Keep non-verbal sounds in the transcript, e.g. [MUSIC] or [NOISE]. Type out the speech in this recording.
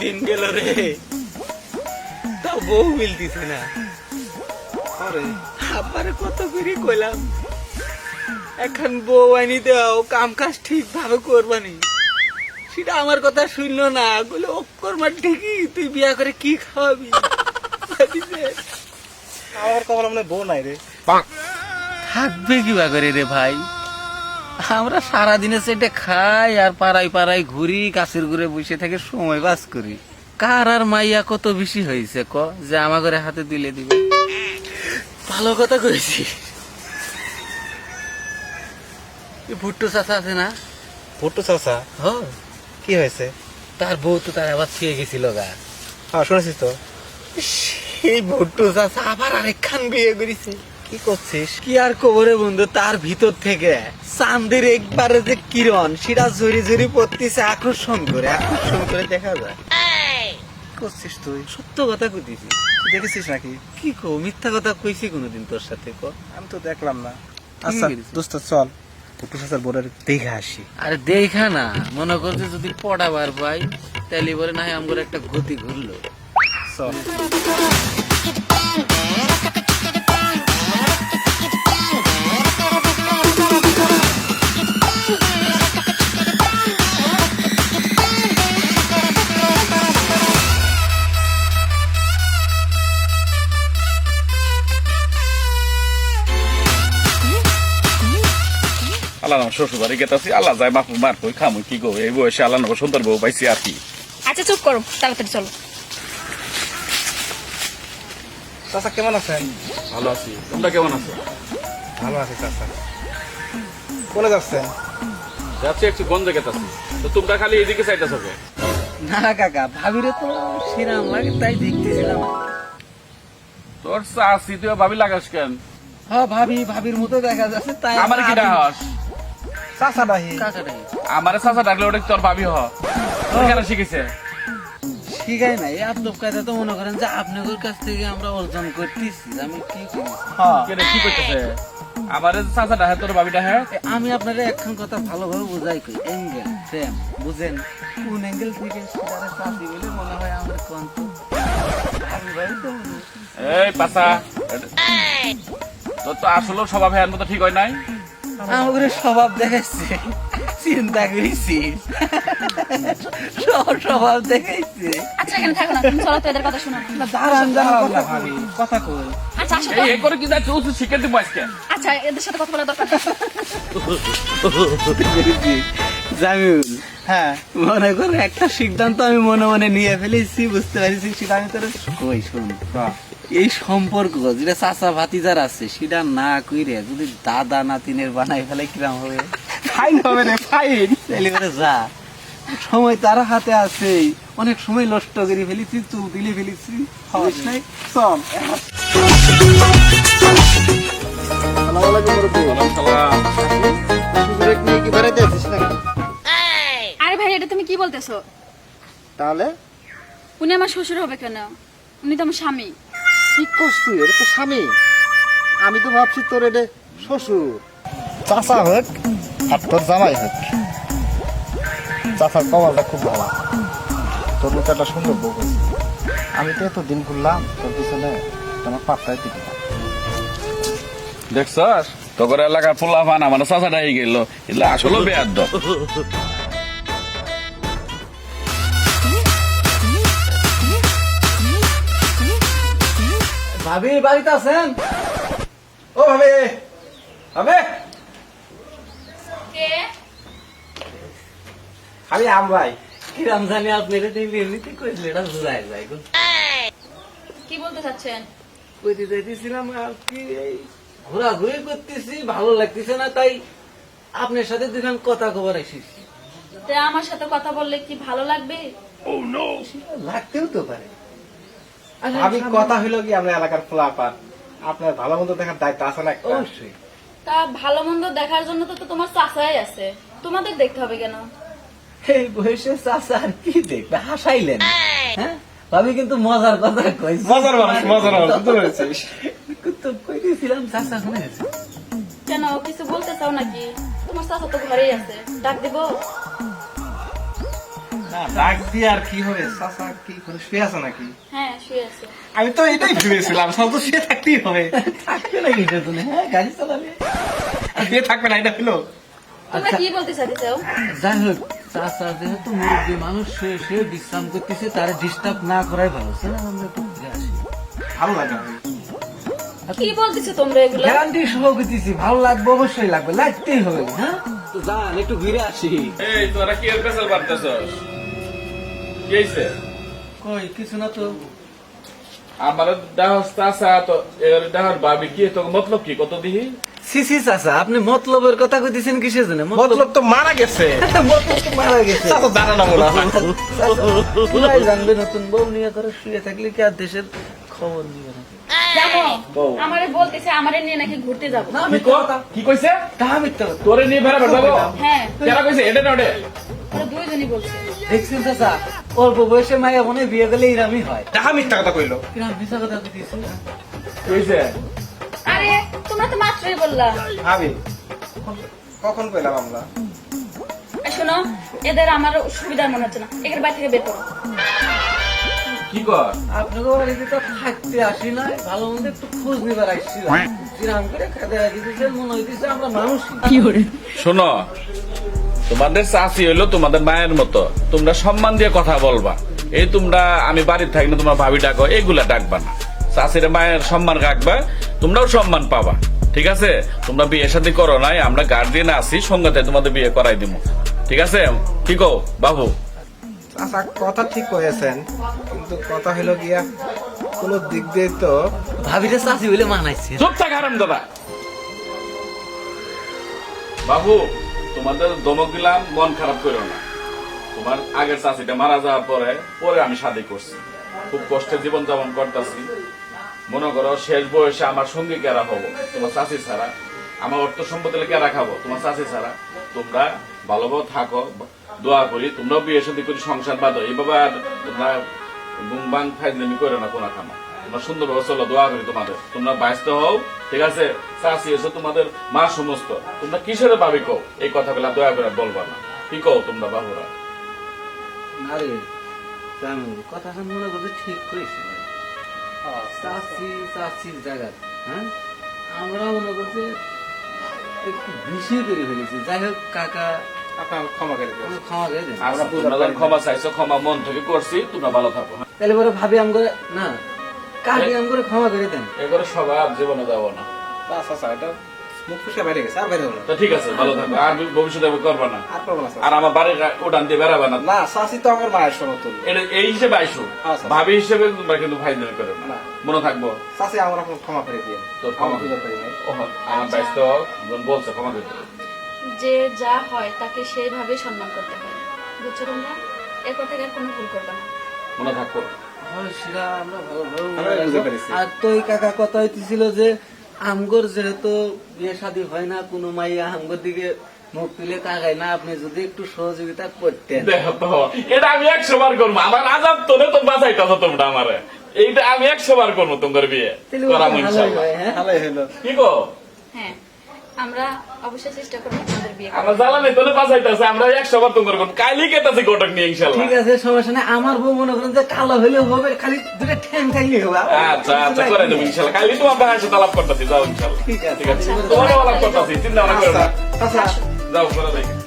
দিন গেল রে। তাও বউ মিলতিছে না। আবার কত করে কইলাম? এখন বউ আনি দাও কাম কাজ ঠিক ভাবে করবানি সেটা আমার কথা শুনলো না। বলে অক্ষর মা ঠিকই তুই বিয়া করে কি খাওয়াবি? আমার কপাল মনে বউ নাই রে। থাকবে কিবা করে রে ভাই। আমরা সারাদিনে সেটা খাই আর পাড়াই পাড়াই ঘুরি গাছের ঘুরে বসে থেকে সময় পাস করি। কার আর মাইয়া কত বেশি হয়েছে ক? যে আমার ঘরে হাতে দিলে দিবে। ভালো কথা কইছি। ভুট্টো চাষা আছে না? ভুট্টু চাচা? হ। কি হয়েছে? তার বউ তো তার আবার ছুঁয়ে গেছিল গা। হ্যাঁ শুনেছিস তো? সেই ভুট্টো চাষা আবার আরেকখান বিয়ে করেছে। কি করছিস? কি আর কবরে বন্ধু? তার ভিতর থেকে। চাঁদের একবারে যে কিরণ সেটা জড়ি জড়ি পড়তেছে আকর্ষণ করে আকর্ষণ করে দেখা যায়। কি করছিস তুই? সত্য কথা কইতেছি। দেখেছিস নাকি? কি কো মিথ্যা কথা কইছি কোনোদিন তোর সাথে ক? আমি তো দেখলাম না। আচ্ছা দোস্ত চল। চাচার বোরের দেখে আসি। আরে দেখা না। মনে করছে যদি পড়াবার পাই তাহলে বলে না হয় আমার একটা গতি ঘুরলো। চল। [LAUGHS] শ্বশুর বাড়ি গেতাছি আল্লাহ যায় বাপু মার কই খামু কি গো এই বয়সে আল্লাহ নব সুন্দর বউ পাইছি আর কি। আচ্ছা চুপ করো তাড়াতাড়ি চলো। চাচা কেমন আছেন? ভালো আছি। তোমরা কেমন আছো? ভালো আছি চাচা। কোনে যাচ্ছেন? যাচ্ছি একটু গন্ধে গেতাছি তো তোমরা খালি এদিকে চাইতেছো না কাকা ভাবিরে তো সিরাম লাগে তাই দেখতেছিলাম। তোর চাষি তুই ভাবি লাগাস কেন? হ্যাঁ ভাবি ভাবির মতো দেখা যাচ্ছে তাই আমার কি ডাকস চাচা ডাহি কাকা ডাকি আমারে চাষা ডাকলে ওটা তোর ভাবি হ? কেন শিখেছে? শিখাই নাই। আদব কায়দা তো মনে করেন যে আপনাদের কাছ থেকে আমরা অর্জন করতেছি। আমি কি করি? কি করতেছে? আমারে চাষা ডাহে তোর ভাবি ডাহে আমি আপনারা একখান কথা ভালোভাবে বুঝাই কই। অ্যাঙ্গেল ফ্রেম বুঝেন? কোন অ্যাঙ্গেল থেকে সেটারে চাষি বলে মনে হয় আমার কন্ত। এই পাশা তোর তো আসলে স্বভাব হ্যাঁ মতো ঠিক হয় নাই। আমাদের স্বভাব দেখাচ্ছে চিন্তা করেছি। স্বভাব দেখাইছে। আচ্ছা এখানে থাকো না তুমি চলো তো এদের কথা শোনো। না। দাঁড়ান দাঁড়ান কথা কই। ভাবি কথা কই আচ্ছা আসো এ করে কি যাচ্ছে? ও শিখে দিব আজকে। আচ্ছা এদের সাথে কথা বলা দরকার। জামিউল হ্যাঁ। মনে করো একটা সিদ্ধান্ত আমি মনে মনে নিয়ে ফেলেছি বুঝতে পারছি সেটা আমি তোর কই শুন এই সম্পর্ক যেটা চাচা ভাতিজার আছে সেটা না কইরে যদি দাদা নাতিনের বানাই ফেলে কিরাম হবে? ফাইন হবে রে ফাইন তাহলে যা। সময় তার হাতে আছে। অনেক সময় নষ্ট করে ফেলেছি চুল দিলে ফেলেছি। চল। কি বেড়াইতে আছিস নাকি? আরে ভাই এটা তুমি কি বলতেছো? তাহলে? উনি আমার শ্বশুর হবে কেন? উনি তো আমার স্বামী। কি করছ তুই এটা তো স্বামী। আমি তো ভাবছি তোর এটা শ্বশুর। চাচা হোক আর তোর জামাই হোক। চাচার কমালটা খুব ভালো। তোর মতো একটা সুন্দর বউ আমি তো এত দিন ঘুরলাম তোর পিছনে তোমার পাত্তাই দিবি না। দেখছস? তোর এলাকার পোলা ফান আমার চাষা হয়ে গেল। এগুলো আসলে বেয়ার ভাবি বাড়িতে আছেন? ও ভাবে আম ভাই। কিরাম জানি আপনি এমনিতে কইলে এটা বুঝাই যায় গো। কি বলতে চাচ্ছেন? কইতে আর কি এই ঘোরাঘুরি করতেছি ভালো লাগতেছে না তাই আপনার সাথে দুখান কথা কবার এসেছি। তা আমার সাথে কথা বললে কি ভালো লাগবে? লাগতেও তো পারে। আচ্ছা, ভাবি কথা হইল কি আমরা এলাকার পোলা পান আপনার ভালো মন্দ দেখার দায়িত্ব আছে না অবশ্যই। তা ভালো মন্দ দেখার জন্য তো তো তোমার চাচাই আছে। তোমাদের দেখতে হবে কেন? এই বয়সে চাচা আর কি দেখবে? হাসাইলেন। হ্যাঁ? ভাবি কিন্তু মজার কথা কইছি। মজার মানুষ মজার মানুষ বুঝতে পেরেছিস তো কইতেছিলাম চাচা শুনে কেন কিছু বলতে চাও নাকি? তোমার চাচা তো ঘরেই আছে। ডাক দিব? না ডাক দিয়ে আর কি হবে? চাচা কি করে শুয়ে আছে নাকি? হ্যাঁ শুয়ে আছে। আমি তো এটাই ভেবেছিলাম সব তো শুয়ে থাকতেই হবে। থাকবে নাকি এটা তুমি? হ্যাঁ গাড়ি চালাবে। আর শুয়ে থাকবে না এটা হলো। তোমরা কি বলতে চাইতে যাই হোক চাচা যেহেতু মুরব্বী মানুষ শুয়ে শুয়ে বিশ্রাম করতেছে তারা ডিস্টার্ব না করাই ভালো। চলো আমরা একটু ঘুরে আসি। ভালো লাগে কি বলতেছো তোমরা এগুলো? গ্যারান্টি সহ করতেছি ভালো লাগবে অবশ্যই লাগবে লাগতেই হবে হ্যাঁ? তো যান একটু ঘুরে আসি। এই তোরা কি এর পেছাল পারতেছস? কি হইছে? কই কিছু না তো। আমার দেহস চাচা তো এর দেহর ভাবি কি তো মতলব কি? কত দিহি? সিসি চাচা আপনি মতলবের কথা কইতেছেন কিসের জন্য? মতলব তো মারা গেছে। [LAUGHS] মতলব তো মারা গেছে। চাচা জানে না মনে পুরাই জানবে নতুন বউ নিয়ে করে শুয়ে থাকলে কি আর দেশের খবর নিয়ে রাখে আমারে বলতেছে আমারে নিয়ে নাকি ঘুরতে যাব। কি কইছে? তাহা মিথ্যা তোরে নিয়ে বেড়া যাব? হ্যাঁ। কেরা কইছে? এটা নড়ে। দুইজনই বলছে। দেখছেন চাচা অল্প বয়সে মায়া মনে বিয়ে করলে এরামই হয়। টাকা মিথ্যা কথা কইলো। কিরাম মিথ্যা কথা কইতেছে। কইছে আরে তোমরা তো মাত্রই বললা। ভাবি কখন কইলাম আমরা শোনো এদের আমার সুবিধার মনে হচ্ছে না। এদের বাড়ি থেকে বের করো। কি কর? আপনাকে বাড়িতে তো থাকতে আসি না ভালো মন্দ একটু খোঁজ নিবার আসছিলাম। কিরাম করে খেতে দিতেছে মনে হইতেছে আমরা মানুষই। শোনো তোমাদের চাষি হইল তোমাদের মায়ের মতো। তোমরা সম্মান দিয়ে কথা বলবা। এই তোমরা আমি বাড়ির থাকি না তোমার ভাবি ডাকো এইগুলা ডাকবা না। চাষির মায়ের সম্মান রাখবা তোমরাও সম্মান পাবা। ঠিক আছে? তোমরা বিয়ে শাদী করো নাই আমরা গার্জিয়ান আছি সঙ্গতে তোমাদের বিয়ে করাই দিব ঠিক আছে? কি কো বাবু? আচ্ছা কথা ঠিক কয়েছেন কিন্তু কথা হলো গিয়া কোন দিক দিয়ে তো ভাবিরে চাষি হইলে মানাইছে। চুপ থাক হারাম দাদা বাবু তোমাদের দমক দিলাম, মন খারাপ করো না। তোমার আগের চাষিটা মারা যাওয়ার পরে পরে আমি শাদি করছি। খুব কষ্টে জীবন যাপন করতেছি। মনে করো শেষ বয়সে আমার সঙ্গী কেরা হব? তোমার চাষি ছাড়া। আমার অর্থ সম্পত্তি কেরা খাব? তোমার চাষি ছাড়া। তোমরা ভালোভাবে থাকো, দোয়া করি, তোমরাও বিয়ে শাদী করি সংসার বাঁধো। এইভাবে আর তোমরা বুমবাং ফাইজলামি করো না কোনো খামা তোমরা সুন্দরভাবে চলো দোয়া করি তোমাদের। তোমরা ব্যস্ত হও ঠিক আছে? চাষি এসে তোমাদের মা সমস্ত। তোমরা কিসের ভাবি কও? এই কথাগুলা দয়া করে বলবা না। কি কও তোমরা বাবুরা? আরে কথাটা মনে করতে ঠিক করেছি চাষি চাষির জায়গা হ্যাঁ? আমরা মনে করতে একটু বেশি করে ফেলেছি। যাই হোক কাকা আপনার ক্ষমা করে ক্ষমা আচ্ছা, ক্ষমা চাইছো ক্ষমা মন থেকে করছি তোমরা ভালো থাকো হ্যাঁ? তাহলে পরে ভাবি আমরা না কাকে আম করে ক্ষমা করে দেন? এগুলো সবাই জীবনে যাব না। আচ্ছা আচ্ছা এটা মুখ ফুসকে বাইরে গেছে আর বাইরে হলো তো ঠিক আছে ভালো থাকো আর ভবিষ্যতে আমি করব না। আর পাবো না আর আমার বাড়ির উঠান দিয়ে বেড়াবে না। না শাসি তো আমার মায়ের সমতুল্য এটা এই হিসেবে আইসো আচ্ছা। ভাবি হিসেবে তোমরা কিন্তু ভাই করে না না। মনে থাকব। শাসি আমার আপনার ক্ষমা করে দিয়ে তোর ক্ষমা পুজো করি নাই আমার বাইশ বলছে ক্ষমা করে যে যা হয় তাকে সেইভাবে সম্মান করতে হয়। বুঝছ তোমরা? এরপর থেকে আর কোনো ভুল করবে না। মনে থাকো হয়, সেটা আমরা ভালোভাবে আমরা বুঝতে রাখব। পেরেছি। আর তো কাকা কথা হইতেছিল যে আমগর যেহেতু বিয়ে শাদী না কোনো মাইয়া আমগর দিকে মুখ তুলে তাকায় না আপনি যদি একটু সহযোগিতা করতেন। এটা আমি একশো বার করব। আমার আজাব তোলে তো বাঁচাইতেছ তোমরা আমারে। এইটা আমি একশো বার করব তোমার বিয়ে হয়, কি গো? হ্যাঁ আমরা অবশ্যই চেষ্টা করব। বিয়ে। আমার জ্বালানি তোলে বাঁচাইতেছে আমরা একশো বার করব কেটেছি নিয়ে ইনশাল্লাহ। ঠিক আছে সমস্যা নেই। আমার বউ মনে করেন যে কালো হলেও হবে খালি দুটো ঠ্যাং থাকলে হবে। আচ্ছা আচ্ছা করে দেবো ইনশাল্লাহ। কালি তোমার বাসায় সাথে আলাপ করতেছি যাও ইনশাল্লাহ। ঠিক আছে। ঠিক আছে তোমারও আলাপ করতেছি চিন্তা ভাবনা করো আচ্ছা আচ্ছা। যাও করে দেখি